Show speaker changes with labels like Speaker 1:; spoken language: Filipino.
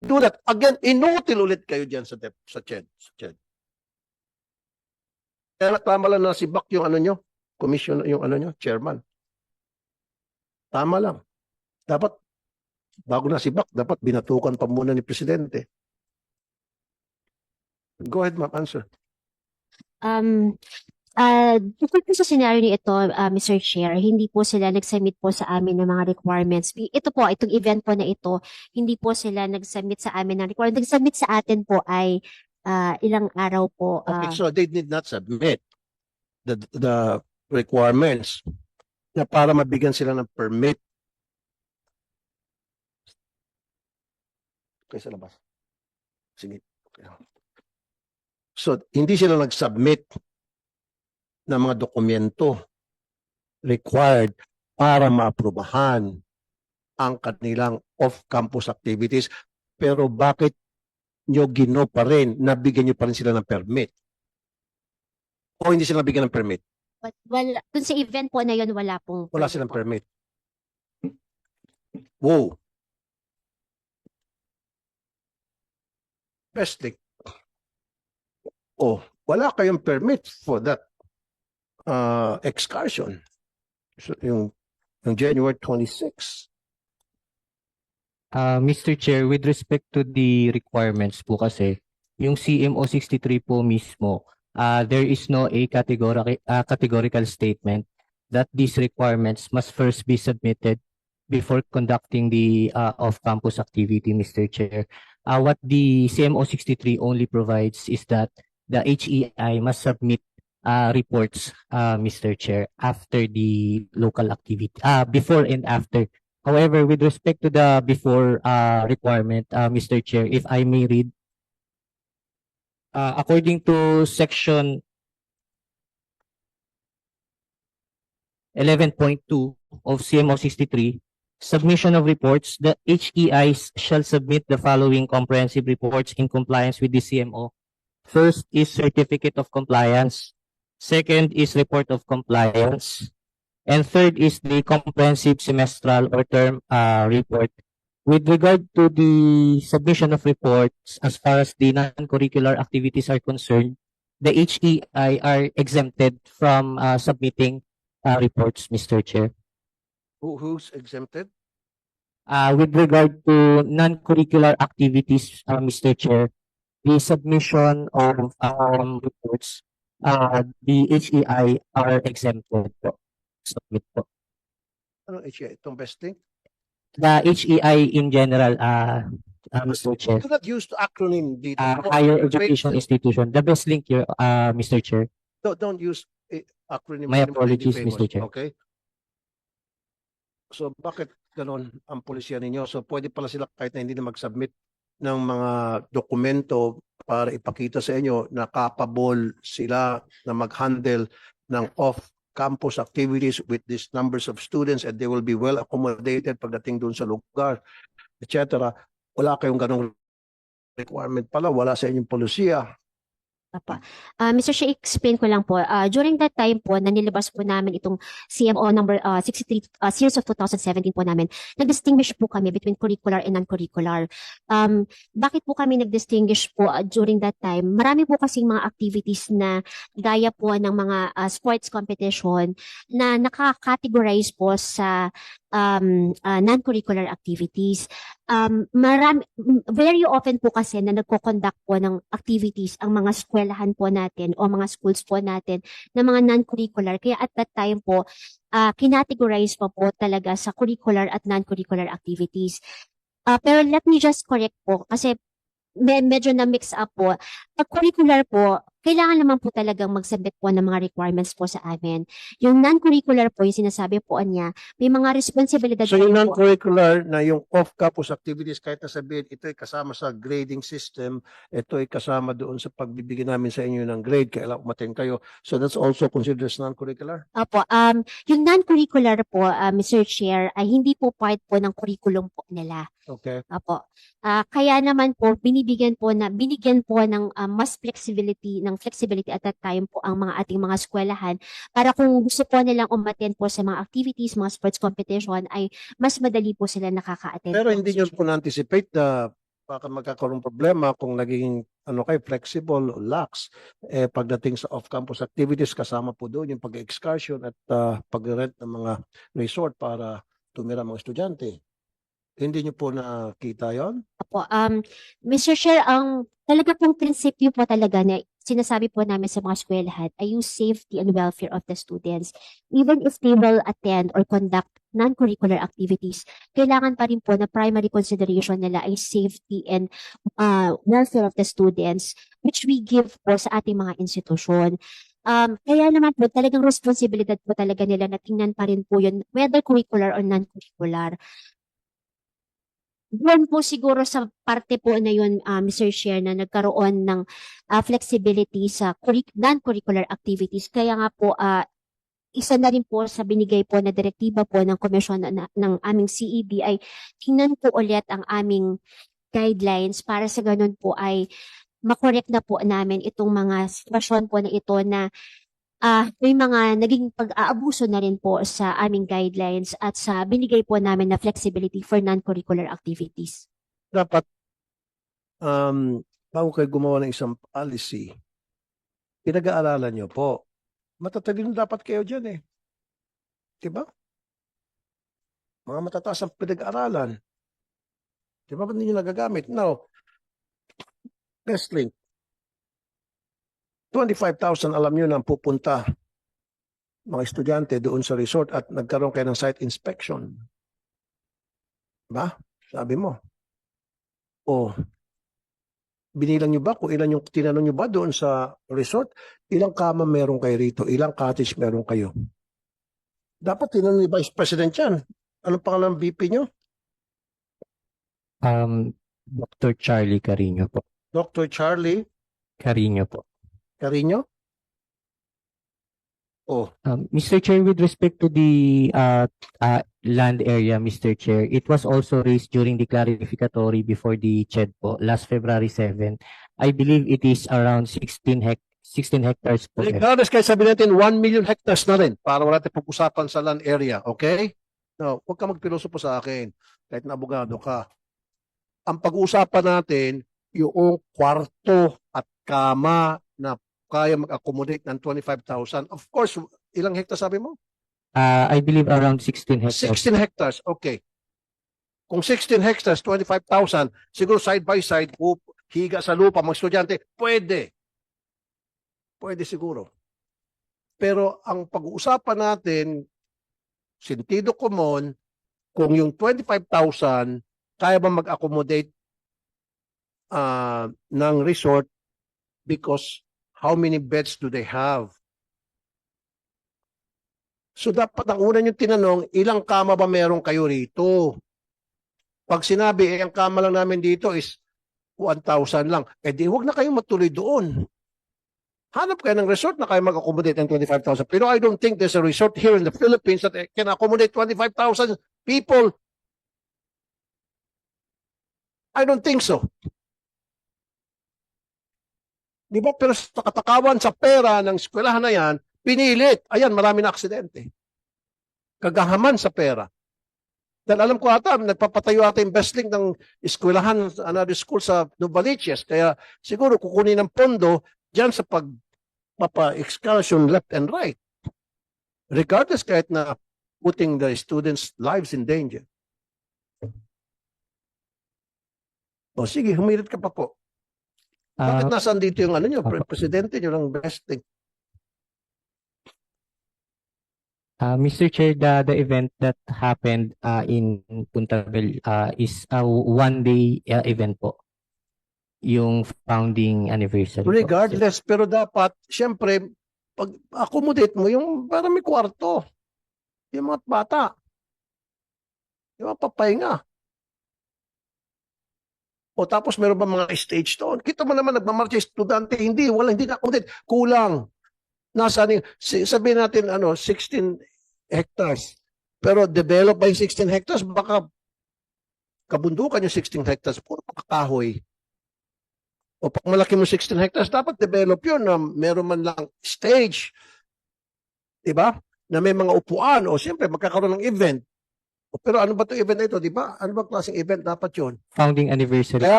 Speaker 1: Do that. Again, inutil ulit kayo dyan sa, dep- sa CHED. Sa CHED. Kaya tama lang na si Bak yung ano nyo, commission, yung ano nyo, chairman. Tama lang. Dapat, bago na si Bak, dapat binatukan pa muna ni Presidente. Go ahead, ma'am, answer.
Speaker 2: Um, uh, tungkol po sa scenario ni ito, uh, Mr. Chair, hindi po sila nag-submit po sa amin ng mga requirements. Ito po, itong event po na ito, hindi po sila nag-submit sa amin ng requirements. Nag-submit sa atin po ay uh, ilang araw po.
Speaker 1: Okay,
Speaker 2: uh,
Speaker 1: so they did not submit the the requirements na para mabigyan sila ng permit. Okay, sa labas. Sige. Okay. So, hindi sila nag-submit ng mga dokumento required para maaprubahan ang kanilang off-campus activities. Pero bakit nyo gino pa rin, nabigyan nyo pa rin sila ng permit? O hindi sila nabigyan ng permit?
Speaker 2: but wala, dun sa event po na yun, wala pong
Speaker 1: Wala silang permit. Wow. Pestic. Oh, wala kayong permit for that uh, excursion. So, yung, yung January 26.
Speaker 3: Ah, Mr. Chair, with respect to the requirements po kasi, yung CMO 63 po mismo, ah, there is no a categorical, ah, categorical statement that these requirements must first be submitted before conducting the ah, off-campus activity, Mr. Chair. Ah, what the CMO 63 only provides is that the HEI must submit ah, reports, ah, Mr. Chair, after the local activity, ah, before and after However, with respect to the before uh, requirement, uh, Mr. Chair, if I may read, uh, according to section 11.2 of CMO 63, submission of reports, the HEIs shall submit the following comprehensive reports in compliance with the CMO. First is certificate of compliance. Second is report of compliance. And third is the comprehensive semestral or term uh, report. With regard to the submission of reports, as far as the non-curricular activities are concerned, the HEI are exempted from uh, submitting uh, reports, Mr. Chair.
Speaker 1: Who, who's exempted?
Speaker 3: Uh, with regard to non-curricular activities, uh, Mr. Chair, the submission of um, reports, uh, the HEI are exempted po. Submit po.
Speaker 1: Ano HEI? Itong besting?
Speaker 3: The HEI in general, uh, uh, Mr. Chair,
Speaker 1: Do not use the acronym dito.
Speaker 3: uh, higher
Speaker 1: wait,
Speaker 3: education institution, the best link here, uh, Mr. Chair.
Speaker 1: Don't, don't use eh, acronym.
Speaker 3: My apologies, Mr. Chair.
Speaker 1: Okay? So bakit ganon ang pulisya ninyo? So pwede pala sila kahit na hindi na mag-submit ng mga dokumento para ipakita sa inyo na capable sila na mag-handle ng off-campus activities with these numbers of students and they will be well accommodated pagdating doon sa lugar, etc. Wala kayong ganong requirement pala, wala sa inyong polisiya.
Speaker 2: Apa. Ah, Mr. Chair, explain ko lang po. Ah, during that time po, na nilabas po namin itong CMO number ah, 63, ah, series of 2017 po namin, nag-distinguish po kami between curricular and non-curricular. Um, bakit po kami nag-distinguish po ah, during that time? Marami po kasing mga activities na gaya po ng mga ah, sports competition na nakakategorize po sa um, ah, non-curricular activities. Um, marami, very often po kasi na nagko-conduct po ng activities ang mga eskwelahan po natin o mga schools po natin na mga non-curricular. Kaya at that time po, ah kinategorize po po talaga sa curricular at non-curricular activities. Ah, pero let me just correct po kasi me- medyo na-mix up po. Pag curricular po, kailangan naman po talagang mag-submit po ng mga requirements po sa amin. Yung non-curricular po, yung sinasabi po niya, may mga responsibilidad
Speaker 1: So yung
Speaker 2: po.
Speaker 1: non-curricular na yung off-campus activities, kahit na sabihin, ito ay kasama sa grading system, ito ay kasama doon sa pagbibigay namin sa inyo ng grade, kailangan umaten kayo. So that's also considered as non-curricular?
Speaker 2: Opo, um, yung non-curricular po, ah, Mr. Chair, ay hindi po part po ng curriculum po nila.
Speaker 1: Okay.
Speaker 2: Opo. Ah, kaya naman po, binibigyan po na, binigyan po ng ah, mas flexibility, ng flexibility at that time po ang mga ating mga eskwelahan para kung gusto po nilang umattend po sa mga activities, mga sports competition, ay mas madali po sila nakaka-attend.
Speaker 1: Pero hindi
Speaker 2: Chair.
Speaker 1: po na-anticipate na baka magkakaroon problema kung naging ano kayo, flexible o lax. Eh, pagdating sa off-campus activities, kasama po doon yung pag-excursion at ah, pag-rent ng mga resort para tumira mga estudyante. Hindi niyo po nakita yon?
Speaker 2: Opo, um, Mr. Chair, ang talaga pong prinsipyo po talaga na sinasabi po namin sa mga eskwelahan ay yung safety and welfare of the students. Even if they will attend or conduct non-curricular activities, kailangan pa rin po na primary consideration nila ay safety and uh, welfare of the students, which we give po sa ating mga institusyon. Um, kaya naman po talagang responsibilidad po talaga nila na tingnan pa rin po yun, whether curricular or non-curricular doon po siguro sa parte po na yun, ah, Mr. Chair, na nagkaroon ng ah, flexibility sa curric- non-curricular activities. Kaya nga po, ah, isa na rin po sa binigay po na direktiba po ng komisyon na- ng aming CEB ay tingnan po ulit ang aming guidelines para sa ganun po ay makorek na po namin itong mga sitwasyon po na ito na ah may mga naging pag-aabuso na rin po sa aming guidelines at sa binigay po namin na flexibility for non-curricular activities.
Speaker 1: Dapat, um, bago kayo gumawa ng isang policy, pinag-aaralan niyo po. Matatalino dapat kayo dyan eh. Diba? Mga matataas ang pinag-aaralan. Diba ba't hindi nyo nagagamit? Now, best link. 25,000 alam nyo na pupunta mga estudyante doon sa resort at nagkaroon kayo ng site inspection. Ba? Sabi mo. O, binilang nyo ba kung ilan yung tinanong nyo ba doon sa resort? Ilang kama meron kayo rito? Ilang cottage meron kayo? Dapat tinanong ni Vice President yan. Anong pangalan ng VP nyo?
Speaker 3: Um, Dr. Charlie Carino po.
Speaker 1: Dr. Charlie
Speaker 3: Carino po.
Speaker 1: Carino? Oh,
Speaker 3: Um, Mr. Chair, with respect to the uh, uh, land area, Mr. Chair, it was also raised during the clarificatory before the CHED po, last February 7. I believe it is around 16 hec 16 hectares po. eh.
Speaker 1: regardless kahit sabihin natin 1 million hectares na rin para wala tayong pag-usapan sa land area, okay? No, huwag ka magpilosopo sa akin kahit na abogado ka. Ang pag-uusapan natin yung kwarto at kama na kaya mag-accommodate ng 25,000. Of course, ilang hectares sabi mo?
Speaker 3: Uh, I believe around 16 hectares.
Speaker 1: 16 hectares, okay. Kung 16 hectares, 25,000, siguro side by side, up, higa sa lupa, mga estudyante, pwede. Pwede siguro. Pero ang pag-uusapan natin, sentido common, kung yung 25,000, kaya ba mag-accommodate ah, ng resort because how many beds do they have? So dapat ang una yung tinanong, ilang kama ba meron kayo rito? Pag sinabi, eh, ang kama lang namin dito is 1,000 lang, eh di huwag na kayong matuloy doon. Hanap kayo ng resort na kayo mag-accommodate ng 25,000. Pero I don't think there's a resort here in the Philippines that can accommodate 25,000 people. I don't think so. Di ba? Pero sa katakawan sa pera ng eskwelahan na yan, pinilit. Ayan, marami na aksidente. Kagahaman sa pera. Dahil alam ko ata, nagpapatayo ata yung best link ng eskwelahan, another school sa Novaliches. Kaya siguro kukunin ng pondo dyan sa pag excursion left and right. Regardless kahit na putting the students' lives in danger. O sige, humirit ka pa po. Bakit
Speaker 3: Uh,
Speaker 1: nasaan dito yung ano nyo,
Speaker 3: Apo.
Speaker 1: presidente nyo ng best link?
Speaker 3: uh, Mr. Chair, the, the event that happened uh, in Punta Bel uh, is a one-day uh, event po. Yung founding anniversary po.
Speaker 1: Regardless, pero dapat, syempre, pag accommodate mo yung para may kwarto. Yung mga bata. Yung mga papahinga. O tapos meron ba mga stage doon? Kita mo naman nagmamarcha yung estudyante, hindi, wala, hindi na-accommodate. Kulang. Nasa, ni- si- sabihin natin, ano, 16 hectares. Pero develop by 16 hectares, baka kabundukan yung 16 hectares, puro kahoy. O pag malaki mo 16 hectares, dapat develop yun na meron man lang stage. Diba? Na may mga upuan o siyempre magkakaroon ng event. Pero ano ba 'tong event na ito, di ba? Ano ba klaseng event dapat yun?
Speaker 3: Founding anniversary.
Speaker 1: Kaya